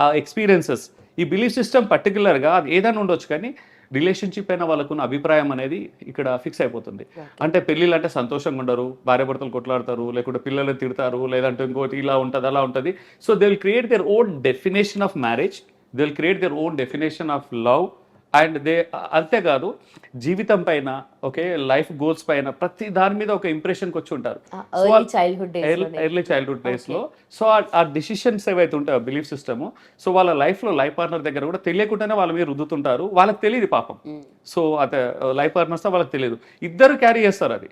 ఆ ఎక్స్పీరియన్సెస్ ఈ బిలీఫ్ సిస్టమ్ పర్టికులర్గా అది ఏదైనా ఉండొచ్చు కానీ రిలేషన్షిప్ అయిన వాళ్ళకున్న అభిప్రాయం అనేది ఇక్కడ ఫిక్స్ అయిపోతుంది. అంటే పెళ్ళిళ్ళు అంటే సంతోషంగా ఉండరు భార్యాభర్తలు కొట్లాడతారు లేకుంటే పిల్లలు తిడతారు లేదంటే ఇంకోటి ఇలా ఉంటుంది అలా ఉంటుంది. So they will create their own definition of marriage they will create their own definition of love and they అంతేకాదు జీవితం పైన ఓకే లైఫ్ గోల్స్ పైన ప్రతి దాని మీద ఒక ఇంప్రెషన్కి వచ్చి ఉంటారు. ఎర్లీ చైల్డ్హుడ్ డేస్లో. సో ఆ డిసిషన్స్ ఏవైతే ఉంటాయో బిలీఫ్ సిస్టమ్ సో వాళ్ళ లైఫ్లో లైఫ్ పార్ట్నర్ దగ్గర కూడా తెలియకుండానే వాళ్ళ మీద రుద్దుతుంటారు. వాళ్ళకి తెలియదు పాపం. సో అదే లైఫ్ పార్ట్నర్స్ వాళ్ళకి తెలియదు. ఇద్దరు క్యారీ చేస్తారు అది.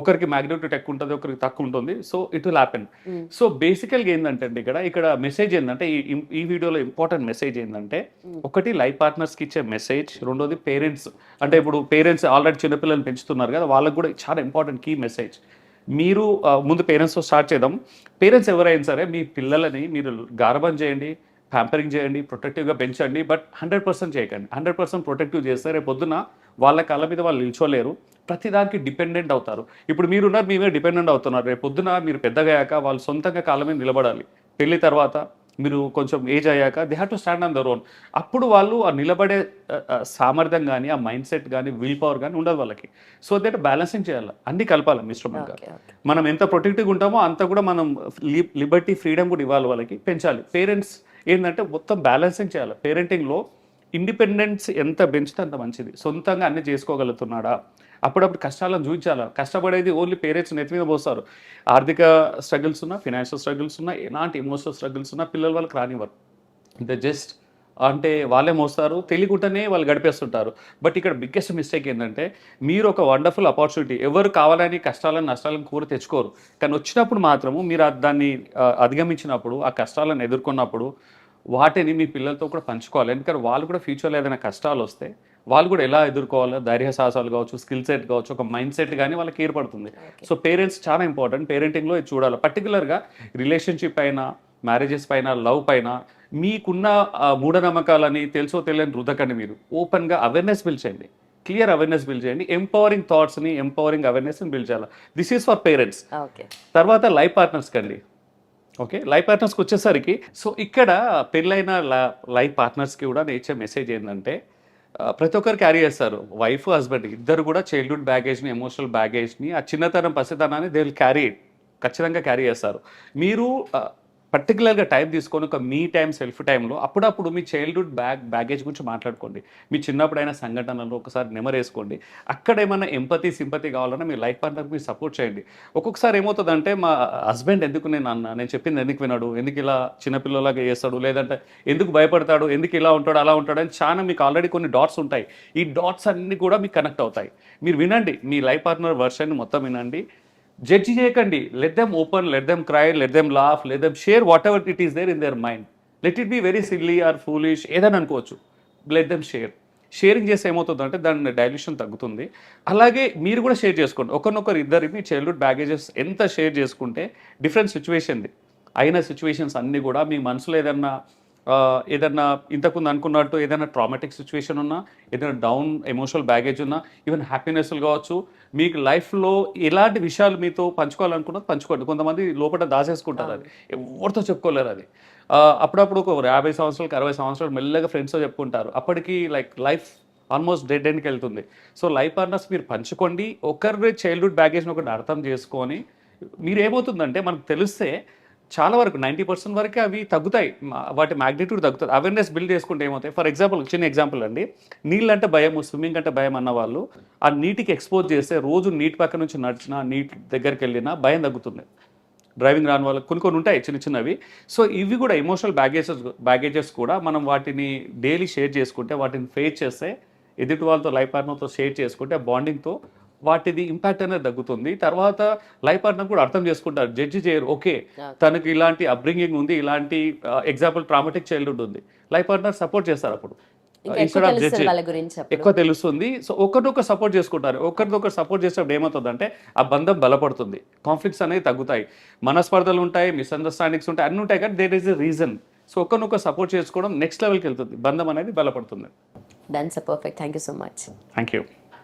ఒకరికి మ్యాగ్నెటిక్ ఎక్కువ ఉంటుంది ఒకరికి తక్కువ ఉంటుంది. So it will happen so బేసికల్గా ఏంటంటే ఇక్కడ ఇక్కడ మెసేజ్ ఏంటంటే ఈ వీడియోలో ఇంపార్టెంట్ మెసేజ్ ఏంటంటే ఒకటి లైఫ్ పార్ట్నర్స్కి ఇచ్చే మెసేజ్ రెండోది పేరెంట్స్ అంటే ఇప్పుడు పేరెంట్స్ ఆల్రెడీ పిల్లల్ని పెంచుతున్నారు కదా వాళ్ళకు కూడా చాలా ఇంపార్టెంట్ కీ మెసేజ్ మీరు ముందు పేరెంట్స్తో స్టార్ట్ చేద్దాం. పేరెంట్స్ ఎవరైనా సరే మీ పిల్లలని మీరు గారబం చేయండి ప్యాంపరింగ్ చేయండి ప్రొటెక్టివ్గా పెంచండి బట్ హండ్రెడ్ పర్సెంట్ చేయకండి. హండ్రెడ్ పర్సెంట్ ప్రొటెక్టివ్ చేస్తే రేపు పొద్దున వాళ్ళ కాళ్ళ మీద వాళ్ళు నిల్చోలేరు. ప్రతిదానికి డిపెండెంట్ అవుతారు. ఇప్పుడు మీరున్నారు మీ మీద డిపెండెంట్ అవుతున్నారు. రేపు పొద్దున మీరు పెద్దగా వాళ్ళు సొంతంగా కాళ్ళ మీద నిలబడాలి. పెళ్ళి తర్వాత మీరు కొంచెం ఏజ్ అయ్యాక they have to stand on their own అప్పుడు వాళ్ళు ఆ నిలబడే సామర్థ్యం కానీ ఆ మైండ్ సెట్ కానీ విల్ పవర్ కానీ ఉండదు వాళ్ళకి. సో దట్ బ్యాలెన్సింగ్ చేయాలి. అన్ని కలపాలి ఓకే మనం ఎంత ప్రొటెక్టివ్గా ఉంటామో అంత కూడా మనం లిబర్టీ ఫ్రీడమ్ కూడా ఇవ్వాలి వాళ్ళకి పెంచాలి. పేరెంట్స్ ఏంటంటే మొత్తం బ్యాలెన్సింగ్ చేయాలి. పేరెంటింగ్లో ఇండిపెండెన్స్ ఎంత పెంచితే అంత మంచిది. సొంతంగా అన్ని చేసుకోగలుగుతున్నాడా? అప్పుడప్పుడు కష్టాలను చూపించాలి? కష్టపడేది ఓన్లీ పేరెంట్స్ నెత్తి మీద పోస్తారు. ఆర్థిక స్ట్రగుల్స్ ఉన్నా ఫినాన్షియల్ స్ట్రగుల్స్ ఉన్నా ఎలాంటి ఎమోషనల్ స్ట్రగుల్స్ ఉన్నా పిల్లల వాళ్ళకి రానివ్వరు. ద జస్ట్ అంటే వాళ్ళే మోస్తారు. తెలియకుండానే వాళ్ళు గడిపేస్తుంటారు. బట్ ఇక్కడ బిగ్గెస్ట్ మిస్టేక్ ఏంటంటే మీరు ఒక వండర్ఫుల్ ఆపర్చునిటీ ఎవరు కావాలని కష్టాలను నష్టాలను కూర తెచ్చుకోరు. కానీ వచ్చినప్పుడు మాత్రము మీరు దాన్ని అధిగమించినప్పుడు ఆ కష్టాలను ఎదుర్కొన్నప్పుడు వాటిని మీ పిల్లలతో కూడా పంచుకోవాలి. ఎందుకంటే వాళ్ళు కూడా ఫ్యూచర్లో ఏదైనా కష్టాలు వస్తే వాళ్ళు కూడా ఎలా ఎదుర్కోవాలో ధైర్య సాహసాలు కావచ్చు స్కిల్ సెట్ కావచ్చు ఒక మైండ్ సెట్ కానీ వాళ్ళకి ఏర్పడుతుంది. సో పేరెంట్స్ చాలా ఇంపార్టెంట్ పేరెంటింగ్లో ఇది చూడాలి. పర్టికులర్గా రిలేషన్షిప్ పైన మ్యారేజెస్ పైన లవ్ పైన మీకున్న మూఢనమ్మకాలని తెలుసో తెలియని రుద్దకండి మీరు. ఓపెన్గా అవేర్నెస్ బిల్డ్ చేయండి. క్లియర్ అవేర్నెస్ బిల్డ్ చేయండి. ఎంపవరింగ్ థాట్స్ని ఎంపవరింగ్ అవేర్నెస్ని బిల్డ్ చేయాలి. This is for parents okay తర్వాత లైఫ్ పార్ట్నర్స్ కండి ఓకే లైఫ్ పార్ట్నర్స్కి వచ్చేసరికి సో ఇక్కడ పెళ్ళైన లైఫ్ పార్ట్నర్స్కి కూడా నేను ఇచ్చే మెసేజ్ ఏంటంటే ప్రతి ఒక్కరు క్యారీ చేస్తారు. వైఫ్ హస్బెండ్ ఇద్దరు కూడా చైల్డ్హుడ్ బ్యాగేజ్ని ఎమోషనల్ బ్యాగేజ్ని ఆ చిన్నతనం పసితనాన్ని దే విల్ క్యారీ ఖచ్చితంగా క్యారీ చేస్తారు. మీరు పర్టికులర్గా టైం తీసుకొని ఒక మీ టైం సెల్ఫ్ టైంలో అప్పుడప్పుడు మీ చైల్డ్హుడ్ బ్యాగ్ బ్యాగేజ్ గురించి మాట్లాడుకోండి. మీ చిన్నప్పుడైన సంఘటనలు ఒకసారి నెమరేసుకోండి అక్కడ ఏమైనా ఎంపతి సింపతి కావాలన్నా మీ లైఫ్ పార్ట్నర్కి మీరు సపోర్ట్ చేయండి. ఒక్కొక్కసారి ఏమవుతుందంటే మా హస్బెండ్ ఎందుకు నేను అన్న నేను చెప్పింది ఎందుకు వినాడు ఎందుకు ఇలా చిన్నపిల్లలాగా చేస్తాడు లేదంటే ఎందుకు భయపడతాడు ఎందుకు ఇలా ఉంటాడు అలా ఉంటాడు అని చాలా మీకు ఆల్రెడీ కొన్ని డాట్స్ ఉంటాయి. ఈ డాట్స్ అన్నీ కూడా మీకు కనెక్ట్ అవుతాయి. మీరు వినండి మీ లైఫ్ పార్ట్నర్ వర్షన్ మొత్తం వినండి. జడ్జి చేయకండి. Let them open let them cry let them laugh let them share whatever it is there in their mind let it be very silly or foolish ఏదని అనుకోవచ్చు. Let them share sharing చేస్తే ఏమవుతుందంటే దాని dilution తగ్గుతుంది. అలాగే మీరు కూడా share చేసుకోండి. ఒకరినొకరు ఇద్దరు మీ చైల్డ్హుడ్ బ్యాగేజెస్ ఎంత షేర్ చేసుకుంటే డిఫరెంట్ సిచ్యువేషన్ది అయిన సిచ్యువేషన్స్ అన్నీ కూడా మీ మనసులో ఏదన్నా ఏదన్నా ఇంతకుముందు అనుకున్నట్టు ఏదైనా ట్రామాటిక్ సిచ్యువేషన్ ఉన్నా ఏదైనా డౌన్ ఎమోషనల్ బ్యాగేజ్ ఉన్నా ఈవెన్ హ్యాపీనెస్లు కావచ్చు మీకు లైఫ్లో ఎలాంటి విషయాలు మీతో పంచుకోవాలనుకున్నది పంచుకోండి. కొంతమంది లోపల దాచేసుకుంటారు అది. ఎవరితో చెప్పుకోలేరు అది. అప్పుడప్పుడు ఒక యాభై సంవత్సరాలకు అరవై సంవత్సరాలు మెల్లగా ఫ్రెండ్స్తో చెప్పుకుంటారు. అప్పటికి లైక్ లైఫ్ ఆల్మోస్ట్ డెడ్ ఎండ్కి వెళ్తుంది. సో లైఫ్ పార్ట్నర్స్ మీరు పంచుకోండి. ఒకరి చైల్డ్హుడ్ బ్యాగేజ్ని ఒకటి అర్థం చేసుకొని మీరు ఏమవుతుందంటే మనకు తెలిస్తే చాలా వరకు నైంటీ పర్సెంట్ వరకు అవి తగ్గుతాయి. వాటి మ్యాగ్నిట్యూడ్ తగ్గుతుంది. అవేర్నెస్ బిల్డ్ చేసుకుంటే ఏమవుతాయి? ఫర్ ఎగ్జాంపుల్ చిన్న ఎగ్జాంపుల్ అండి. నీళ్ళు అంటే భయం స్విమ్మింగ్ అంటే భయం అన్న వాళ్ళు ఆ నీటికి ఎక్స్పోజ్ చేస్తే రోజు నీటి పక్క నుంచి నడిచినా నీటి దగ్గరికి వెళ్ళినా భయం తగ్గుతుంది. డ్రైవింగ్ రాని వాళ్ళకి కొన్ని కొన్ని ఉంటాయి చిన్న చిన్నవి. సో ఇవి కూడా ఎమోషనల్ బ్యాగేజెస్ బ్యాగేజెస్ కూడా మనం వాటిని డైలీ షేర్ చేసుకుంటే వాటిని ఫేస్ చేస్తే ఎదుటి వాళ్ళతో లైఫ్ పార్ట్నర్తో షేర్ చేసుకుంటే బాండింగ్తో వాటిది ఇంపాక్ట్ అనేది తగ్గుతుంది. తర్వాత లైఫ్ పార్ట్నర్ కూడా అర్థం చేసుకుంటారు. జడ్జి చేయరు. ఓకే తనకి ఇలాంటి అప్బ్రింగింగ్ ఉంది ఇలాంటి ఎగ్జాంపుల్ ట్రామాటిక్ చైల్డ్హుడ్ ఉంది. లైఫ్ పార్ట్నర్ సపోర్ట్ చేస్తారు అప్పుడు. ఎక్కువ తెలుస్తుంది గురించి అప్పుడు. ఎక్కువ తెలుస్తుంది. సో ఒకరినొకరు సపోర్ట్ చేసుకుంటారు. ఒకరినొకరు సపోర్ట్ చేసినప్పుడు ఏమవుతుందంటే ఆ బంధం బలపడుతుంది. కాన్ఫ్లిక్ట్స్ అనేవి తగ్గుతాయి. మనస్పర్ధలు ఉంటాయి మిస్అండర్స్టాండింగ్స్ ఉంటాయి అన్ని ఉంటాయి కానీ there is a reason so ఒకరినొకరు సపోర్ట్ చేసుకోవడం నెక్స్ట్ లెవెల్కి వెళ్తుంది. బంధం అనేది బలపడుతుంది. Perfect thank you so much thank you